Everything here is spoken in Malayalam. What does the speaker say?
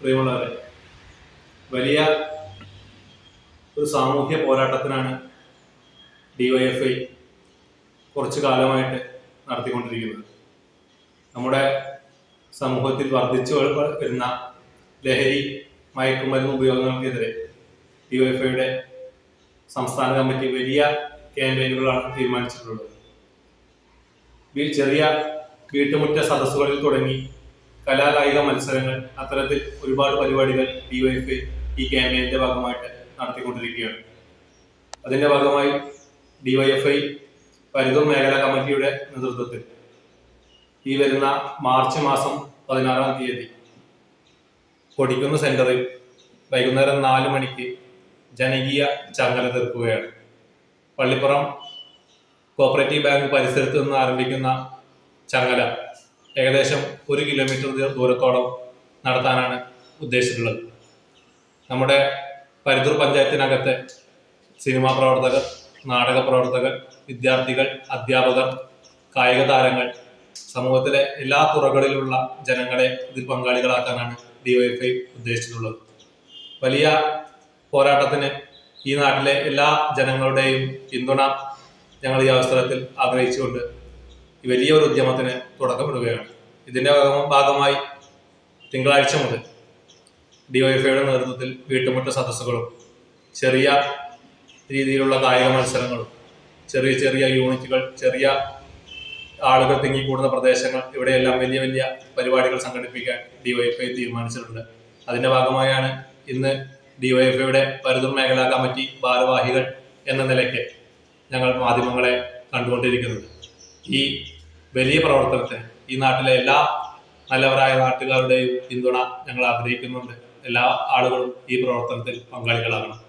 പ്രിയമുള്ളവരെ വലിയ ഒരു സാമൂഹ്യ പോരാട്ടത്തിനാണ് ഡിവൈഎഫ്ഐ കുറച്ചു കാലമായിട്ട് നടത്തിക്കൊണ്ടിരിക്കുന്നത്. നമ്മുടെ സമൂഹത്തിൽ വർദ്ധിച്ചു വരുന്ന ലഹരി മയക്കുമരുന്ന് ഉപയോഗങ്ങൾക്കെതിരെ ഡിവൈഎഫ്ഐയുടെ സംസ്ഥാന കമ്മിറ്റി വലിയ ക്യാമ്പയിനുകളാണ് തീരുമാനിച്ചിട്ടുള്ളത്. ചെറിയ വീട്ടുമുറ്റ സദസ്സുകളിൽ തുടങ്ങി കലാകായിക മത്സരങ്ങൾ അത്തരത്തിൽ ഒരുപാട് പരിപാടികൾ ഡിവൈഎഫ്ഐ ഈ ക്യാമ്പയിന്റെ ഭാഗമായിട്ട് നടത്തിക്കൊണ്ടിരിക്കുകയാണ്. അതിന്റെ ഭാഗമായി ഡിവൈഎഫ്ഐ പരിതം മേഖലാ കമ്മിറ്റിയുടെ നേതൃത്വത്തിൽ ഈ വരുന്ന മാർച്ച് മാസം പതിനാറാം തീയതി കൊടിക്കുന്ന സെന്ററിൽ വൈകുന്നേരം നാല് മണിക്ക് ജനകീയ ചങ്ങല തീർക്കുകയാണ്. പള്ളിപ്പുറം കോപ്പറേറ്റീവ് ബാങ്ക് പരിസരത്ത് നിന്ന് ആരംഭിക്കുന്ന ചങ്ങല ഏകദേശം ഒരു കിലോമീറ്റർ ദൂരത്തോളം നടത്താനാണ് ഉദ്ദേശിച്ചിട്ടുള്ളത്. നമ്മുടെ പരിതൂർ പഞ്ചായത്തിനകത്തെ സിനിമാ പ്രവർത്തകർ നാടക പ്രവർത്തകർ വിദ്യാർത്ഥികൾ അധ്യാപകർ കായിക താരങ്ങൾ സമൂഹത്തിലെ എല്ലാ തുറകളിലുള്ള ജനങ്ങളെ ഇതിൽ പങ്കാളികളാക്കാനാണ് ഡിവൈഎഫ്ഐ ഉദ്ദേശിച്ചിട്ടുള്ളത്. വലിയ പോരാട്ടത്തിന് ഈ നാട്ടിലെ എല്ലാ ജനങ്ങളുടെയും പിന്തുണ ഞങ്ങൾ ഈ അവസരത്തിൽ ആഗ്രഹിച്ചുകൊണ്ട് ഈ വലിയൊരു ഉദ്യമത്തിന് തുടക്കമിടുകയാണ്. ഇതിന്റെ ഭാഗം- ഭാഗമായി തിങ്കളാഴ്ച മുതൽ ഡിവൈഎഫ്ഐയുടെ നേതൃത്വത്തിൽ വീട്ടുമുറ്റ സദസ്സുകളും ചെറിയ രീതിയിലുള്ള കായിക മത്സരങ്ങളും ചെറിയ ചെറിയ യൂണിറ്റുകൾ ചെറിയ ആളുകൾ തിങ്ങിക്കൂടുന്ന പ്രദേശങ്ങൾ ഇവിടെയെല്ലാം വലിയ വലിയ പരിപാടികൾ സംഘടിപ്പിക്കാൻ ഡിവൈഎഫ്ഐ തീരുമാനിച്ചിട്ടുണ്ട്. അതിന്റെ ഭാഗമായാണ് ഇന്ന് ഡിവൈഎഫ്ഐയുടെ പരുതൂർ മേഖലാ കമ്മിറ്റി ഭാരവാഹികൾ എന്ന നിലയ്ക്ക് ഞങ്ങൾ മാധ്യമങ്ങളെ കണ്ടുകൊണ്ടിരിക്കുന്നത്. ഈ വലിയ പ്രവർത്തനത്തെ ഈ നാട്ടിലെ എല്ലാ നല്ലവരായ നാട്ടുകാരുടെയും പിന്തുണ ഞങ്ങൾ ആഗ്രഹിക്കുന്നുണ്ട്. എല്ലാ ആളുകളും ഈ പ്രവർത്തനത്തിൽ പങ്കാളികളാകണം.